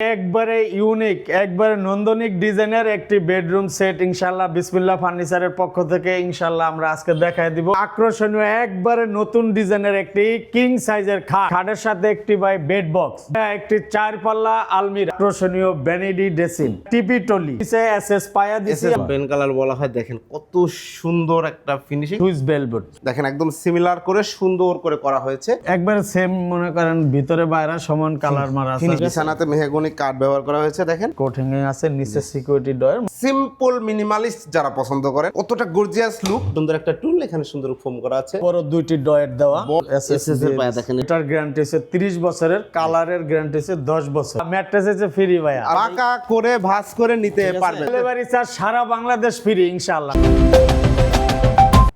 একবারে ইউনিক একবারে নন্দনিক ডিজাইনের একটি বেডরুম সেট ইনশাল্লাহ বিসমিল্লাহ ফার্নিচারের পক্ষ থেকে ইনশাল্লাহ আমরা আজকে দেখাই দিব। আকর্ষণীয় একবারে নতুন ডিজাইনের একটি কিং সাইজের খাট। খাটের সাথে একটি বাই বেড বক্স একটি চার পাল্লা আলমিরা। আকর্ষণীয় ভ্যানিডি ড্রেসিং টিপি টলি এস এস পায়া দিছি। পেন কালার বলা হয় দেখেন কত সুন্দর একটা ফিনিশিং সুইস বেলবোর্ড দেখেন একদম সিমিলার করে সুন্দর করে করা হয়েছে। একবারে সেম মনে করেন ভিতরে বাইরে সমান কালার মারা আছে। বিছানাতে মেহগনি কাঠ ব্যবহার করা হয়েছে দেখেন। কোটিং এ আছে নিচে সিকিউরিটি ডোর সিম্পল মিনিমালিস্ট যারা পছন্দ করেন কতটা গর্জিয়াস লুক সুন্দর একটা টুল এখানে সুন্দর ফোম করা আছে। বড় দুইটি ডয়ের দেওয়া। SS এর পায়া দেখেন। এটার গ্যারান্টি আছে 30 বছরের কালারের গ্যারান্টি আছে 10 বছর। ম্যাট্রেস আছে ফ্রি ভাইয়া। পাকা করে ভাঁজ করে নিতে পারবেন। ডেলিভারি চার্জ সারা বাংলাদেশ ফ্রি ইনশাআল্লাহ।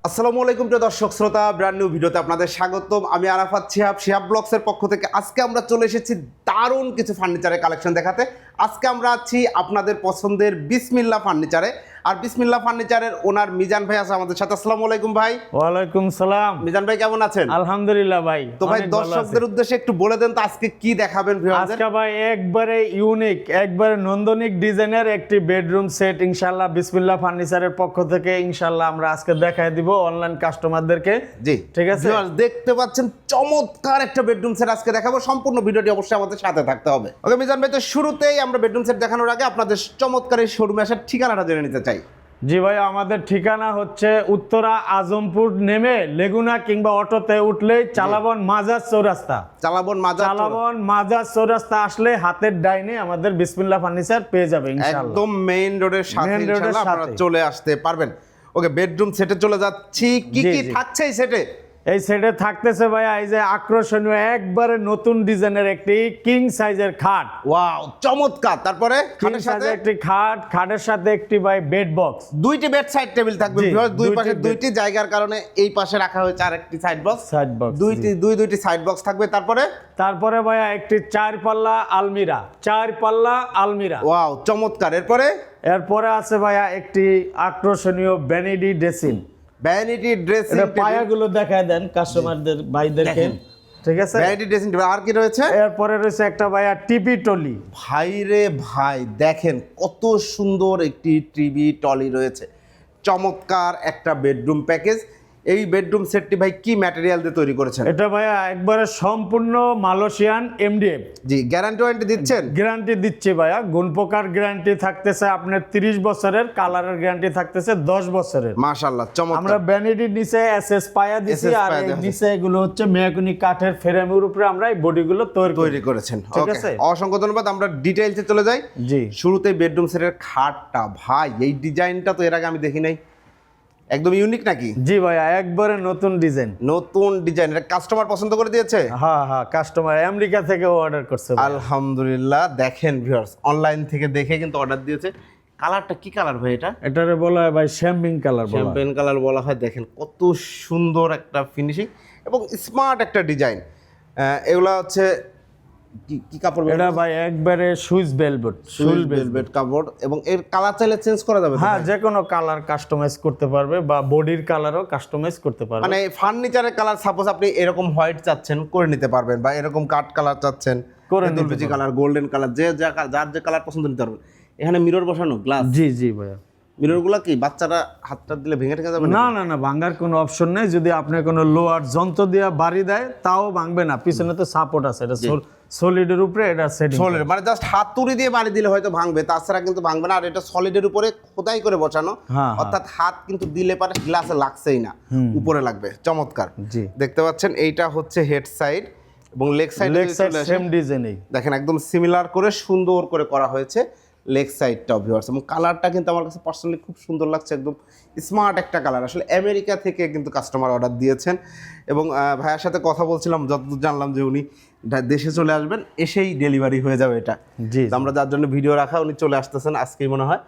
আসসালামু আলাইকুম প্রিয় দর্শক, শ্রোতা ব্র্যান্ড নিউ ভিডিওতে আপনাদের স্বাগতম। আমি আরাফাত শিহাব শিহাব ব্লগসের পক্ষ থেকে আজকে আমরা চলে এসেছি দারুণ কিছু ফার্নিচারের কালেকশন দেখাতে। আজকে আমরা আছি আপনাদের পছন্দের বিসমিল্লা ফার্নিচারে আর বিসমিল্লা ফার্নিচারের ওনার মিজান ভাই আছে আমাদের সাথে। আসসালামু আলাইকুম ভাই। ওয়ালাইকুম সালাম। মিজান ভাই কেমন আছেন? আলহামদুলিল্লাহ ভাই তো ভাই। দর্শকদের উদ্দেশ্যে একটু বলে দেন তো আজকে কি দেখাবেন আজকে ভাই একবারে ইউনিক একবারে নন্দনিক ডিজাইনের একটি বেডরুম সেট ইনশাআল্লাহ বিসমিল্লাহ ফার্নিচারের পক্ষ থেকে ইনশাআল্লাহ আমরা আজকে দেখাই দিব অনলাইন কাস্টমারদেরকে জি। ঠিক আছে। দেখতে পাচ্ছেন চমৎকার একটা বেডরুম সেট আজকে দেখাবো। সম্পূর্ণ ভিডিওটি অবশ্যই আমাদের সাথে থাকতে হবে। ওকে মিজান ভাই তো শুরুতেই আমরা বেডরুম সেট দেখানোর আগে আপনাদের চমৎকার এই শোরুমে আসার ঠিকানাটা জেনে নিতে চাই। জি ভাই আমাদের ঠিকানা হচ্ছে উত্তরা আজমপুর নেমে লেগুনা কিংবা অটোতে উঠলেই চালাবন মাজার চৌরাস্তা। চালাবন মাজার। চালাবন মাজার চৌরাস্তা আসলে হাতের ডাইনে আমাদের বিসমিল্লা ফার্নিচার পেয়ে যাবে একদম মেইন রোডের সাথে আপনারা চলে আসতে পারবেন। ওকে বেডরুম সেটে চলে যাচ্ছি। কি কি থাকছে এই সেটে এই সেটে থাকতেছে ভাইয়া এই যে আকর্ষণীয় একবারে নতুন ডিজাইনের একটি কিং সাইজের খাট। ওয়াও চমৎকার। তারপরে খাটের সাথে? একটি খাট খাটের সাথে একটি ভাই বেড বক্স দুইটি বেড সাইড টেবিল থাকবে দুই পাশে দুইটি জায়গার কারণে এই পাশে রাখা হয়েছে আরেকটি সাইড বক্স সাইড বক্স দুইটি দুই দুইটি সাইড বক্স থাকবে। তারপরে? তারপরে ভাইয়া একটি চার পাল্লা আলমিরা চার পাল্লা আলমিরা। ওয়াও চমৎকার। এরপরে? এরপরে আছে ভাইয়া একটি আকর্ষণীয় ভ্যানিডি ড্রেসিং ভ্যানিটি ড্রেসিং পায়াগুলো দেখায় দেন কাস্টমারদের ভাইদেরকে। ঠিক আছে? ভ্যানিটি ড্রেসিং টেবিল আর কি রয়েছে? এরপরে রয়েছে একটা ভাইয়া টিভি টলি ভাই রে ভাই দেখেন কত সুন্দর একটি টিভি টলি রয়েছে। চমৎকার একটা বেডরুম প্যাকেজ এই বেডরুম সেটটি ভাই কি ম্যাটেরিয়াল দিয়ে তৈরি করেছেন? এটা ভাইয়া একবারে সম্পূর্ণ মালয়েশিয়ান এমডিএফ জি গ্যারান্টি ওয়ারেন্টি দিচ্ছেন? গ্যারান্টি দিচ্ছে ভাইয়া। গুণ পোকার গ্যারান্টি থাকতেছে আপনার তিরিশ বছরের কালারের গ্যারান্টি থাকতেছে দশ বছরের। মাশাআল্লাহ চমৎকার। আমরা ভ্যানিটির নিচে এস এস পায়া দিছি আর নিচে এগুলো হচ্ছে মেহগুনি কাঠের ফ্রেমের উপরে আমরা এই বডিগুলো তৈরি তৈরি করেছেন। ঠিক আছে। অসংখ্য ধন্যবাদ। আমরা ডিটেইলসে চলে যাই। জি। শুরুতে বেডরুম সেটের খাটটা। ভাই এই ডিজাইনটা তো এর আগে আমি দেখি নাই। একদম ইউনিক নাকি? জি ভাইয়া একবারে নতুন ডিজাইন নতুন ডিজাইন এটা কাস্টমার পছন্দ করে দিয়েছে? হ্যাঁ হ্যাঁ কাস্টমার আমেরিকা থেকে অর্ডার করছে। আলহামদুলিল্লাহ দেখেন ভিউয়ার্স অনলাইন থেকে দেখে কিন্তু অর্ডার দিয়েছে। কালারটা কি কালার ভাই এটা? এটারে বলা হয় ভাই শ্যাম্পিং কালার বলা। শ্যাম্পেন কালার বলা হয় দেখেন কত সুন্দর একটা ফিনিশিং এবং স্মার্ট একটা ডিজাইন এগুলা হচ্ছে কি কাপড় এটা ভাই একবারে কাপড় এবং এর কালার চাইলে চেঞ্জ করা যাবে হ্যাঁ যে কোনো কালার কাস্টমাইজ করতে পারবে বা বডির কালারও কাস্টমাইজ করতে পারবে। মানে ফার্নিচারের কালার সাপোজ আপনি এরকম হোয়াইট চাচ্ছেন করে নিতে পারবেন বা এরকম কাট কালার চাচ্ছেন করে নিতে কালার গোল্ডেন কালার যে যার যে কালার পছন্দ নিতে পারবেন। এখানে মিরর বসানো গ্লাস জি জি ভাইয়া। মিররগুলো কি বাচ্চারা হাতটা দিলে ভেঙে ঠেকে যাবে না না না ভাঙার কোনো অপশন নেই। যদি আপনি কোনো লোয়ার যন্ত্র দিয়ে বাড়ি দেয় তাও ভাঙবে না। পিছনে তো সাপোর্ট আছে। এটা সলিডের উপরে এটা সেটিং সলিড মানে জাস্ট হাতুড়ি দিয়ে বাড়ি দিলে হয়তো ভাঙবে তাছাড়া কিন্তু ভাঙবে না। আর এটা সলিডের উপরে খোদাই করে বসানো। হ্যাঁ, হ্যাঁ। অর্থাৎ হাত কিন্তু দিলে পারে গ্লাসে লাগছেই না। উপরে লাগবে। চমৎকার। জি। দেখতে পাচ্ছেন এইটা হচ্ছে হেড সাইড এবং leg side leg side same ডিজাইনেই দেখেন একদম সিমিলার করে সুন্দর করে করা হয়েছে। লেগ সাইডটা ভিউয়ার্স এবং কালারটা কিন্তু আমার কাছে পার্সোনালি খুব সুন্দর লাগছে একদম স্মার্ট একটা কালার। আসলে আমেরিকা থেকে কিন্তু কাস্টমার অর্ডার দিয়েছেন এবং ভাইয়ার সাথে কথা বলছিলাম যতদূর জানলাম যে উনি দেশে চলে আসবেন এসেই ডেলিভারি হয়ে যাবে এটা। জি আমরা যার জন্য ভিডিও রাখা উনি চলে আসতেছেন আজকেই মনে হয়।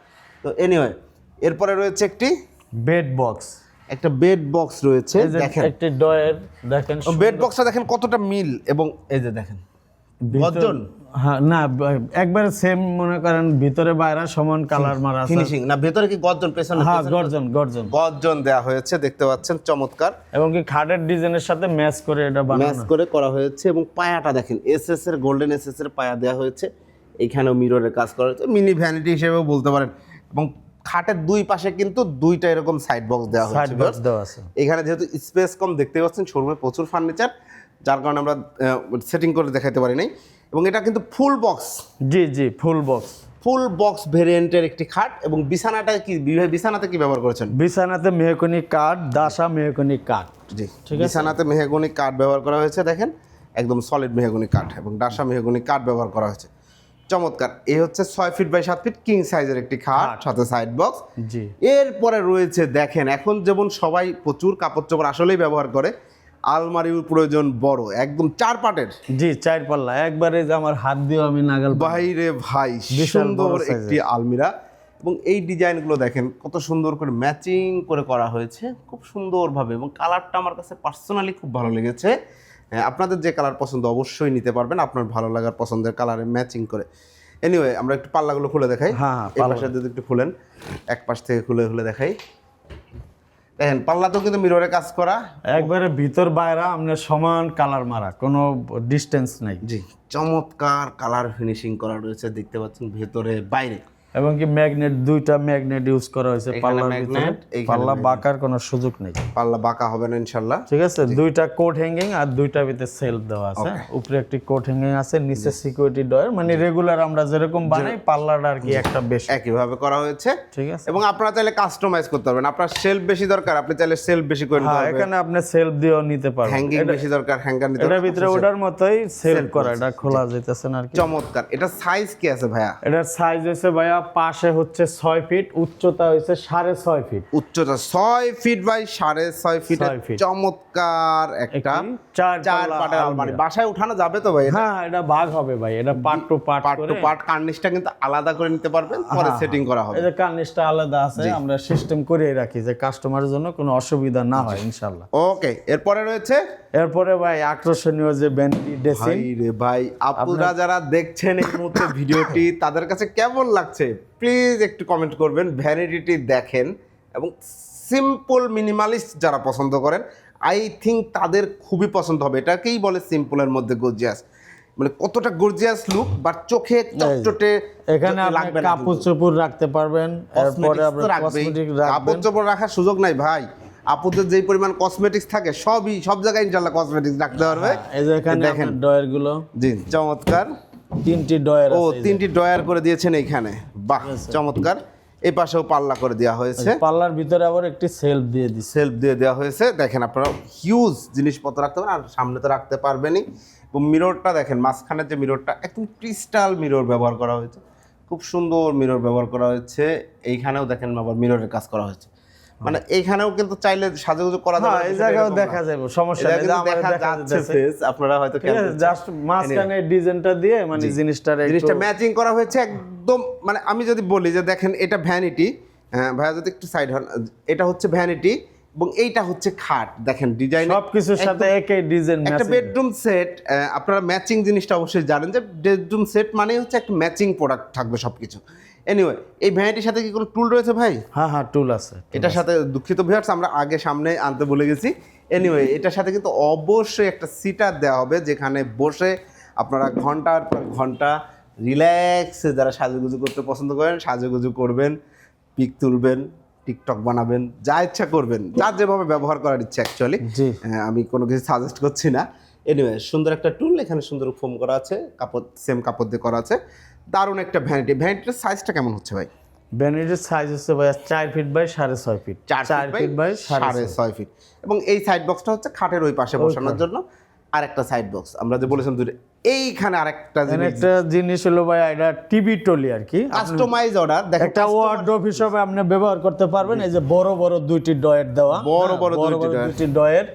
তো এনিওয়ে এরপরে রয়েছে একটি বেড বক্স একটা বেড বক্স রয়েছে দেখেন। একটি ডয়ের দেখেন বেড বক্সটা দেখেন কতটা মিল এবং এই যে দেখেন। গর্জন হ্যাঁ না একবারে সেম মনে করেন ভিতরে বাইরে সমান কালার মারা ফিনিশিং না ভেতরে কি গর্জন পেছনে হ্যাঁ গর্জন গর্জন? গর্জন। দেওয়া হয়েছে দেখতে পাচ্ছেন চমৎকার। এবং কি খাটের ডিজাইনের সাথে ম্যাচ করে এটা ম্যাচ করে করা হয়েছে এবং পায়াটা দেখেন এস এস এর গোল্ডেন এস এস এর পায়া দেওয়া হয়েছে। এইখানেও মিররের কাজ করা হয়েছে মিনি ভ্যানিটি হিসেবেও বলতে পারেন। এবং খাটের দুই পাশে কিন্তু দুইটা এরকম সাইড বক্স দেওয়া সাইড হয়েছে বক্স দেওয়া আছে। এখানে যেহেতু স্পেস কম দেখতে পাচ্ছেন শোরুমে প্রচুর ফার্নিচার যার কারণে আমরা সেটিং করে দেখাতে পারি নাই। এবং এটা কিন্তু ফুল বক্স জি জি ফুল বক্স ফুল বক্স ভেরিয়েন্টের একটি খাট এবং বিছানাটা কি বিছানাতে কি ব্যবহার করেছেন? বিছানাতে মেহকনি কাঠ দাসা মেহকনি কাঠ। জি ঠিক আছে। বিছানাতে মেহগনি কাঠ ব্যবহার করা হয়েছে দেখেন একদম সলিড মেহগনি কাঠ এবং ডাসা মেহগনি কাঠ ব্যবহার করা হয়েছে। চমৎকার। এই হচ্ছে ছয় ফিট বাই সাত ফিট কিং সাইজের একটি খাট সাথে সাইড বক্স জি। এরপরে রয়েছে দেখেন এখন যেমন সবাই প্রচুর কাপড় চোপড় আসলেই ব্যবহার করে আলমারির প্রয়োজন বড় একদম চার পাটের। জি চার পাল্লা। একবারে যে আমার হাত দিয়েও আমি নাগাল। বাইরে ভাই সুন্দর একটি আলমিরা। এবং এই ডিজাইনগুলো দেখেন কত সুন্দর করে ম্যাচিং করে করা হয়েছে খুব সুন্দরভাবে। এবং কালারটা আমার কাছে পার্সোনালি খুব ভালো লেগেছে। আপনাদের যে কালার পছন্দ অবশ্যই নিতে পারবেন। আপনার ভালো লাগার পছন্দের কালারে ম্যাচিং করে। এনিওয়ে আমরা একটু পাল্লাগুলো খুলে দেখাই। হ্যাঁ, হ্যাঁ, এই যদি একটু খুলেন এক পাশ থেকে খুলে খুলে দেখাই। দেখেন পাল্লাতেও কিন্তু মিররে কাজ করা। একবারে ভিতর বাইরে আপনার সমান কালার মারা কোনো ডিস্টেন্স নাই। জি চমৎকার কালার ফিনিশিং করা রয়েছে দেখতে পাচ্ছেন ভেতরে বাইরে। এবং কি ম্যাগনেট দুইটা ম্যাগনেট ইউজ করা হয়েছে পাল্লার ভিতরে। পাল্লা বাঁকার কোনো সুযোগ নেই। পাল্লা বাঁকা হবে না ইনশাল্লাহ। ঠিক আছে? দুইটা কোট হ্যাঙ্গিং আর দুইটা ভিতরে সেলফ দেওয়া আছে। উপরে একটি কোট হ্যাঙ্গিং আছে নিচে সিকিউরিটি ডয়ার মানে রেগুলার আমরা যেরকম বানাই পাল্লাটা আর কি একটা বেশি। একইভাবে করা হয়েছে। ঠিক আছে। এবং আপনারা চাইলে কাস্টমাইজ করতে পারবেন। আপনার সেলফ বেশি দরকার আপনি চাইলে সেলফ বেশি করে নিতে হ্যাঁ এখানে আপনি সেলফ দিয়েও নিতে পারবেন। হ্যাঙ্গিং বেশি দরকার হ্যাঙ্গার নিতে এটার ভিতরে ওটার মতোই সেলফ করা এটা খোলা যাইতেছে না আর কি। চমৎকার। এটা সাইজ কি আছে ভাইয়া? এটার সাইজ হয়েছে ভাইয়া পাশে হচ্ছে ছয় ফিট উচ্চতা হয়েছে সাড়ে ছয় ফিট। উচ্চতা ছয় ফিট বাই সাড়ে ছয় ফিট। চমৎকার একটা চার চার পাটের আলমারি। বাসায় উঠানো যাবে তো ভাই হ্যাঁ এটা ভাগ হবে ভাই এটা part two part part two part কার্নিশটা কিন্তু আলাদা করে নিতে পারবেন পরে হ্যাঁ, সেটিং করা হবে। এই কার্নিশটা আলাদা আছে আমরা সিস্টেম করে রাখি যে কাস্টমারের জন্য কোনো অসুবিধা না হয় ইনশাল্লাহ ওকে এরপরে রয়েছে? এরপরে ভাই আকর্ষণীয় যে ব্যান্ডি ড্রেসিং ভাই আপুরা যারা দেখছেন এই মুহূর্তে ভিডিওটি তাদের কাছে কেমন লাগছে? প্লিজ একটু কমেন্ট করবেন ভ্যানিটিটি দেখেন এবং সিম্পল মিনিমালিস্ট যারা পছন্দ করেন আই থিঙ্ক তাদের খুবই পছন্দ হবে। এটাকেই বলে সিম্পলের মধ্যে গর্জিয়াস মানে কতটা গর্জিয়াস লুক বাট চোখে চটচটে এখানে আপনি লাগবে কাপড় চোপড় রাখতে পারবেন এরপরে। কাপড় চোপড় রাখার সুযোগ নাই ভাই। আপুদের যেই পরিমাণ কসমেটিক্স থাকে সবই সব জায়গায় ইনশাল্লাহ কসমেটিক্স রাখতে পারবে। এই যে এখানে দেখেন। ডয়ারগুলো জি চমৎকার। তিনটি ডয়ার ও। তিনটি ড্রয়ার করে দিয়েছেন এইখানে। বাহ চমৎকার। এই পাশেও পাল্লা করে দেওয়া হয়েছে। পাল্লার ভিতরে আবার একটি সেলফ দিয়ে দিছে সেলফ দিয়ে দেওয়া হয়েছে। দেখেন আপনারা হিউজ জিনিসপত্র রাখতে পারেন আর সামনে তো রাখতে পারবেনই। এবং মিররটা দেখেন মাঝখানের যে মিররটা একদম ক্রিস্টাল মিরর ব্যবহার করা হয়েছে। খুব সুন্দর মিরর ব্যবহার করা হয়েছে। এইখানেও দেখেন আবার মিররের কাজ করা হয়েছে। মানে এইখানেও কিন্তু চাইলে সাজুগুজু করা যাবে হ্যাঁ এই জায়গাও দেখা যাবে সমস্যা নেই কিন্তু দেখা যাচ্ছে face, আপনারা হয়তো জাস্ট মাঝখানে ডিজাইনটা দিয়ে মানে জিনিসটার একটু জিনিসটা ম্যাচিং করা হয়েছে একদম মানে আমি যদি বলি যে দেখেন এটা ভ্যানিটি ভাইয়া যদি একটু সাইড হন এটা হচ্ছে ভ্যানিটি এবং এইটা হচ্ছে খাট। দেখেন ডিজাইন সবকিছুর সাথে একই ডিজাইন একটা বেডরুম সেট আপনারা ম্যাচিং জিনিসটা অবশ্যই জানেন যে বেডরুম সেট মানে হচ্ছে একটা ম্যাচিং প্রোডাক্ট থাকবে সবকিছু। এনিওয়ে এই ভ্যানিটির সাথে কি কোনো টুল রয়েছে ভাই? হ্যাঁ হ্যাঁ টুল আছে এটার সাথে দুঃখিত ভিউয়ার্স আমরা আগে সামনে আনতে ভুলে গেছি। এনিওয়ে এটার সাথে কিন্তু অবশ্যই একটা সিটার দেওয়া হবে যেখানে বসে আপনারা ঘণ্টার পর ঘণ্টা রিল্যাক্সে যারা সাজুগুজু করতে পছন্দ করেন সাজুগুজু করবেন পিক তুলবেন টিকটক বানাবেন যা ইচ্ছা করবেন। যা যেভাবে ব্যবহার করার ইচ্ছা অ্যাকচুয়ালি আমি কোনো কিছু সাজেস্ট করছি না। এনিওয়ে সুন্দর একটা টুল এখানে সুন্দর ফোম করা আছে কাপড় সেম কাপড় দিয়ে করা আছে। দারুণ একটা ভ্যানিটি ভ্যানিটির সাইজটা কেমন হচ্ছে ভাই? ভ্যানিটির সাইজ হচ্ছে ভাই চার ফিট বাই সাড়ে ছয় ফিট চার ফিট বাই সাড়ে ছয়। ফিট এবং এই সাইড বক্সটা হচ্ছে খাটের ওই পাশে বসানোর জন্য আরেকটা সাইড বক্স আমরা যে বলেছিলাম দুটো এইখানে আরেকটা জিনিস। একটা জিনিস হলো ভাই এটা টিভি টলি আর কি। কাস্টমাইজ অর্ডার দেখেন একটা ওয়ার্ড্রোব হিসেবে আপনি ব্যবহার করতে পারবেন এই যে বড় বড় দুইটি ডয়ের দেওয়া। বড় হ্যাঁ, বড়। দুইটি ডয়ের।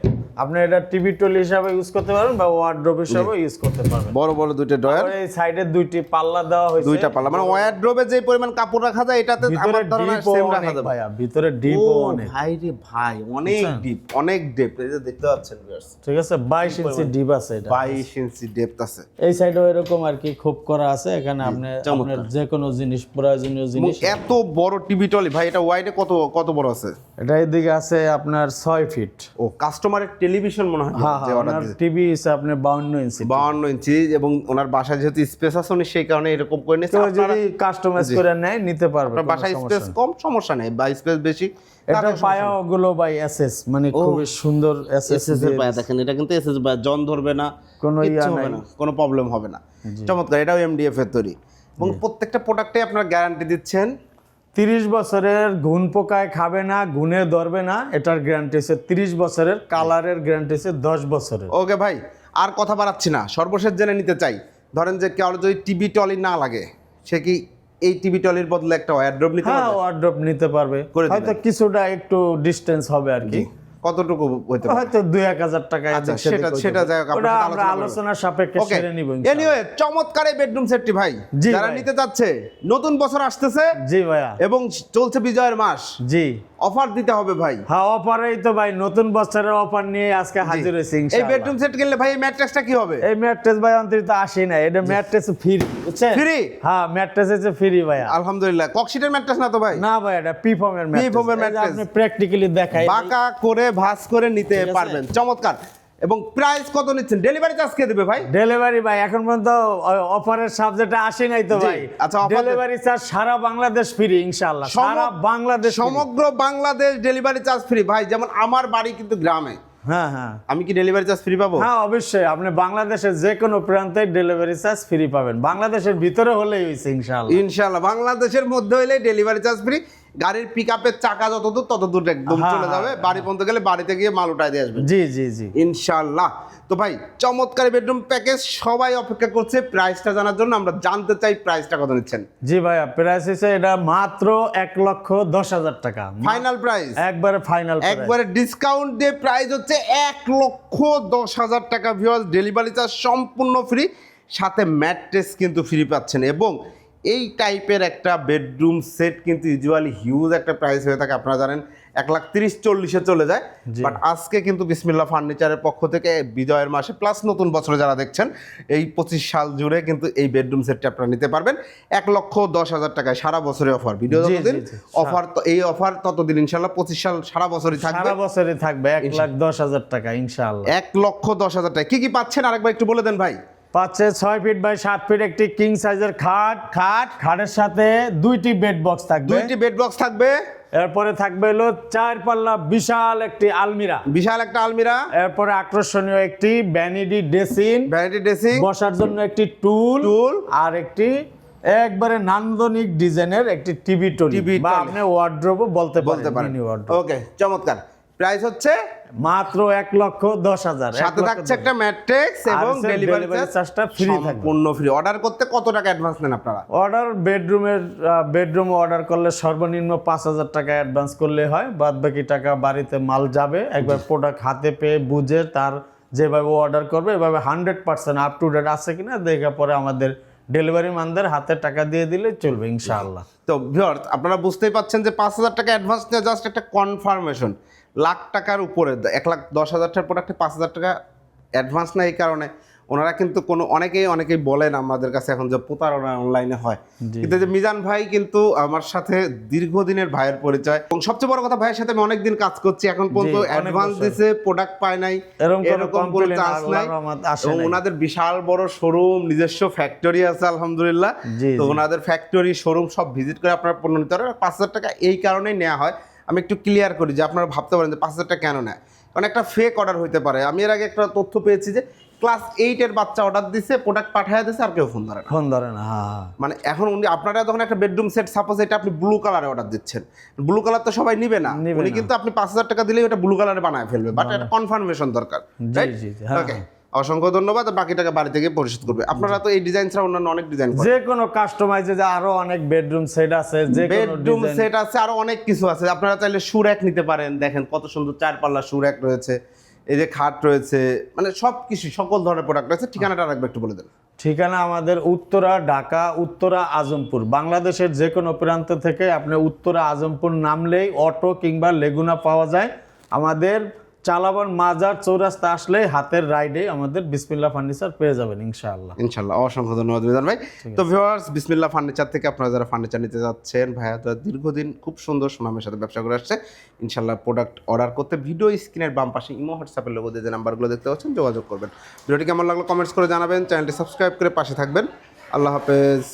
আপনি এটা টিভি টলি হিসাবে ইউজ করতে পারবেন বা ওয়ার্ড্রোব হিসাবে ইউজ করতে পারবেন। বড় বড় দুইটা ড্রয়ার এই সাইডে দুইটি পাল্লা দেওয়া হয়েছে। দুইটা পাল্লা। মানে ওয়ারড্রোবে যে পরিমাণ কাপড় রাখা যায় এটাতে আমার ধারণা সেম রাখা যাবে। ভাইয়া ভিতরে ডিপও ও অনেক। ভাই রে ভাই অনেক ডিপ অনেক ডেপ এই যে দেখতে পাচ্ছেন viewers, ঠিক আছে বাইশ ইঞ্চি ডিপ আছে এটা। 22 ইঞ্চি ডেপথ আছে। এই সাইডেও এরকম আর কি খুব করা আছে এখানে আপনি। আপনার যে কোনো জিনিস প্রয়োজনীয় জিনিস। এত বড় টিভি টলি ভাই এটা ওয়াইডে কত কত বড় আছে? এটা এদিকে আছে আপনার ছয় ফিট ও কাস্টমারের টেলিভিশন মনে হয়। হ্যাঁ যে হ্যাঁ ওনার টিভি হচ্ছে আপনি বাউন্ন ইঞ্চি। বাউন্ন ইঞ্চি এবং ওনার বাসায় যেহেতু স্পেস আছে উনি সেই কারণে এরকম করে নিয়েছে। আপনারা- যদি কাস্টমাইজ করে নেয় নিতে পারবে আপনার বাসায় স্পেস কম সমস্যা নেই। বা স্পেস বেশি এটা তাতেও সমস্যা পায়া ওগুলো বাই এসএস মানে খুবই সুন্দর এসএস এর পায়া দেখেন এটা কিন্তু এসএস বা জন ধরবে না কোনো ইয়া নাই। না কোনো প্রবলেম হবে না। চমৎকার এটাও এমডিএফ এর তৈরি। এবং প্রত্যেকটা প্রোডাক্টে আপনারা গ্যারান্টি দিচ্ছেন। তিরিশ বছরের ঘুন পোকায় খাবে না ঘুণে ধরবে না এটার গ্যারান্টি আছে তিরিশ বছরের কালারের গ্যারান্টি আছে দশ বছরের। ওকে ভাই আর কথা বাড়াচ্ছি না সর্বশেষ জেনে নিতে চাই। ধরেন যে কারও যদি টিভি টলি না লাগে সে কি এই টিভি টলির বদলে একটা ওয়ারড্রপ নিতে হ্যাঁ পারবে? ওয়ার্ড্রপ নিতে পারবে। হয়তো কিছুটা একটু ডিস্টেন্স হবে আর কি। কতটুকু হইতে পারে? হয়তো দুই এক হাজার টাকা আচ্ছা, সেটা- সেটা যাই ওটা আমরা আলোচনার সাপেক্ষে সেরে নিব এনিওয়ে চমৎকার এই বেডরুম সেটটি ভাই। যারা নিতে চাচ্ছে নতুন বছর আসতেছে জি ভাইয়া। এবং চলছে বিজয়ের মাস। জি। অফার দিতে হবে ভাই। হ্যাঁ অফারেই তো ভাই নতুন বছরের অফার নিয়ে আজকে হাজির হয়েছে এই বেডরুম সেট কিনলে ভাই এই ম্যাট্রেসটা কি হবে? এই ম্যাট্রেস ভাই অন্তরিত আসি না এটা ম্যাট্রেস ফ্রি বুঝছেন? Free? হ্যাঁ ম্যাট্রেস হচ্ছে ফ্রি ভাইয়া। আলহামদুলিল্লাহ। ককশিটের ম্যাট্রেস না তো ভাই? না ভাই এটা পি ফর্মের ম্যাট্রেস যে mattress। আপনি প্র্যাকটিক্যালি দেখাই বাঁকা করে ভাঁজ করে নিতে পারবেন। চমৎকার। এবং প্রাইস কত নিচ্ছেন? ডেলিভারি চার্জ কে দেবে ভাই? ডেলিভারি ভাই এখন পর্যন্ত অফারের সাবজেক্টে আসে নাই তো ভাই। আচ্ছা, ডেলিভারি চার্জ সারা বাংলাদেশ ফ্রি ইনশাআল্লাহ। সারা বাংলাদেশ সমগ্র বাংলাদেশ ডেলিভারি চার্জ ফ্রি ভাই যেমন আমার বাড়ি কিন্তু গ্রামে। হ্যাঁ হ্যাঁ। আমি কি ডেলিভারি চার্জ ফ্রি পাবো? হ্যাঁ অবশ্যই। আপনি বাংলাদেশের যে কোনো প্রান্তে ডেলিভারি চার্জ ফ্রি পাবেন। বাংলাদেশের ভিতরে হলেই হয়েছে ইনশাআল্লাহ। ইনশাল্লাহ বাংলাদেশের মধ্যে হইলে ডেলিভারি চার্জ ফ্রি গাড়ির পিক আপের চাকা যত দূর তত দূর একদম হ্যাঁ, চলে যাবে। হ্যাঁ, বাড়ি পর্যন্ত গেলে বাড়িতে গিয়ে মাল উঠায় দিয়ে আসবে। জি জি জি। ইনশাল্লাহ তো ভাই চমৎকার বেডরুম প্যাকেজ সবাই অপেক্ষা করছে প্রাইসটা জানার জন্য। আমরা জানতে চাই প্রাইসটা কত নিচ্ছেন। জি ভাইয়া প্রাইস হচ্ছে এটা মাত্র এক লক্ষ দশ হাজার টাকা। ফাইনাল প্রাইস একবারে ফাইনাল একবারে ডিসকাউন্ট দিয়ে প্রাইস হচ্ছে এক লক্ষ দশ হাজার টাকা ভিওয়ার্স ডেলিভারি চার্জ সম্পূর্ণ ফ্রি সাথে ম্যাট্রেস কিন্তু ফ্রি পাচ্ছেন। এবং এই টাইপের একটা বেডরুম সেট কিন্তু ইউজুয়ালি হিউজ একটা প্রাইস হয়ে থাকে আপনারা জানেন এক লাখ তিরিশ চল্লিশে চলে যায়। বাট আজকে কিন্তু বিসমিল্লা ফার্নিচারের পক্ষ থেকে বিজয়ের মাসে প্লাস নতুন বছরে যারা দেখছেন এই পঁচিশ সাল জুড়ে কিন্তু এই বেডরুম সেটটা আপনারা নিতে পারবেন। এক লক্ষ দশ হাজার টাকায় সারা বছরের অফার ভিডিও যতদিন। অফার তো এই অফার ততদিন ইনশাল্লাহ পঁচিশ সাল সারা বছরই থাকবে। সারা বছরই থাকবে এক লাখ দশ হাজার টাকা ইনশাআল্লাহ। এক লক্ষ দশ হাজার টাকা কি কি পাচ্ছেন? আরেকবার একটু বলে দেন ভাই। পাচ্ছে ছয় ফিট বাই সাত ফিট একটি কিং সাইজের খাট। খাট। খাটের সাথে দুইটি বেড বক্স থাকবে। দুইটি বেড বক্স থাকবে। এরপরে থাকবে হলো চার পাল্লা বিশাল একটি আলমিরা। বিশাল একটা আলমিরা। এরপরে আকর্ষণীয় একটি ভ্যানিটি ড্রেসিং ভ্যানিটি ড্রেসিং বসার জন্য একটি টুল টুল আর একটি একবারে নান্দনিক ডিজাইনের একটি টিভি টলি বা আপনি ওয়ার্ড্রোবও বলতে বলতে পারেন। ওকে চমৎকার। প্রাইস হচ্ছে মাত্র এক লক্ষ দশ হাজার সাথে থাকছে একটা ম্যাট্রিক্স এবং ডেলিভারি delivery চার্জ টা free থাকবে। সম্পূর্ণ ফ্রি অর্ডার করতে কত টাকা অ্যাডভান্স নেন আপনারা? অর্ডার বেডরুমের বেডরুম অর্ডার করলে সর্বনিম্ন পাঁচ হাজার টাকা অ্যাডভান্স করলে হয়। বাদ বাকি টাকা বাড়িতে মাল যাবে। একবার প্রোডাক্ট হাতে পেয়ে বুঝে তার যেভাবে অর্ডার করবে এভাবে hundred percent up to date আছে কিনা দেখে পরে আমাদের ডেলিভারি মানদের হাতে টাকা দিয়ে দিলে চলবে ইনশাআল্লাহ। তো ভিউয়ার্স আপনারা বুঝতেই পাচ্ছেন যে পাঁচ হাজার টাকা অ্যাডভান্স নেওয়া জাস্ট একটা কনফার্মেশন লাখ টাকার উপরে এক লাখ দশ হাজার টাকার প্রোডাক্টে পাঁচ হাজার টাকা অ্যাডভান্স নেয় এই কারণে। ওনারা কিন্তু কোনো অনেকেই অনেকেই বলেন আমাদের কাছে এখন যে প্রতারণা অনলাইনে হয়। কিন্তু যে মিজান ভাই কিন্তু আমার সাথে দীর্ঘদিনের ভাইয়ের পরিচয়। এবং সবচেয়ে বড় কথা ভাইয়ের সাথে আমি অনেকদিন কাজ করছি এখন পর্যন্ত অ্যাডভান্স। দিছে প্রোডাক্ট পায় নাই এরকম কোনো চান্স নাই। ওনাদের বিশাল বড় শোরুম নিজস্ব ফ্যাক্টরি আছে আলহামদুলিল্লাহ। তো ওনাদের ফ্যাক্টরি শোরুম সব ভিজিট করে আপনার পণ্য নিতে পারবেন পাঁচ হাজার টাকা এই কারণেই নেওয়া হয়। আমি একটু ক্লিয়ার করি যে আপনারা ভাবতে পারেন যে পাঁচ হাজার টাকা কেন নেয়। কারণ একটা ফেক অর্ডার হইতে পারে। আমি এর আগে একটা তথ্য পেয়েছি যে ক্লাস এইটের বাচ্চা অর্ডার দিছে প্রোডাক্ট পাঠিয়ে দিছে আর কেউ ফোন ধরে না। ফোন ধরে না হ্যাঁ হ্যাঁ। মানে এখন উনি আপনারা যখন একটা বেডরুম সেট সাপোজ এটা আপনি ব্লু কালারে অর্ডার দিচ্ছেন। ব্লু কালার তো সবাই নিবে না। উনি কিন্তু আপনি পাঁচ হাজার টাকা দিলেই ওটা ব্লু কালারে বানায় ফেলবে বাট এটা কনফার্মেশন দরকার জি, হ্যাঁ, ওকে অসংখ্য ধন্যবাদ বাকি টাকা বাড়ি থেকে পরিশোধ করবে। আপনারা তো এই ডিজাইন ছাড়া অন্যান্য অনেক ডিজাইন যে কোনো কাস্টমাইজে যে আরও অনেক বেডরুম সেট আছে যে বেডরুম সেট আছে আরও অনেক কিছু আছে। আপনারা চাইলে সুরেক নিতে পারেন। দেখেন কত সুন্দর চার পাল্লা সুরেক রয়েছে। এই যে খাট রয়েছে মানে সব কিছু সকল ধরনের প্রোডাক্ট রয়েছে। ঠিকানাটা রাখবে একটু বলে দেন। ঠিকানা আমাদের উত্তরা ঢাকা উত্তরা আজমপুর। বাংলাদেশের যে কোনো প্রান্ত থেকে আপনি উত্তরা আজমপুর নামলেই অটো কিংবা লেগুনা পাওয়া যায়। আমাদের চালাবান মাজার চৌরাস্তা আসলে হাতের রাইডে আমাদের বিসমিল্লা ফার্নিচার পেয়ে যাবেন ইনশাআল্লাহ। ইনশাল্লাহ অসংখ্য ধন্যবাদ মিজান ভাই। তো ভিউয়ার্স বিসমিল্লা ফার্নিচার থেকে আপনারা যারা ফার্নিচার নিতে যাচ্ছেন ভাইয়া তো দীর্ঘদিন খুব সুন্দর সুনামের সাথে ব্যবসা করে আসছে। ইনশাল্লাহ প্রোডাক্ট অর্ডার করতে ভিডিও স্ক্রিনের বাম পাশে ইমো হোয়াটসঅ্যাপের লোগো দিয়ে যে নাম্বারগুলো দেখতে পাচ্ছেন যোগাযোগ করবেন। ভিডিওটি কেমন লাগল কমেন্টস করে জানাবেন। চ্যানেলটি সাবস্ক্রাইব করে পাশে থাকবেন। আল্লাহ হাফেজ।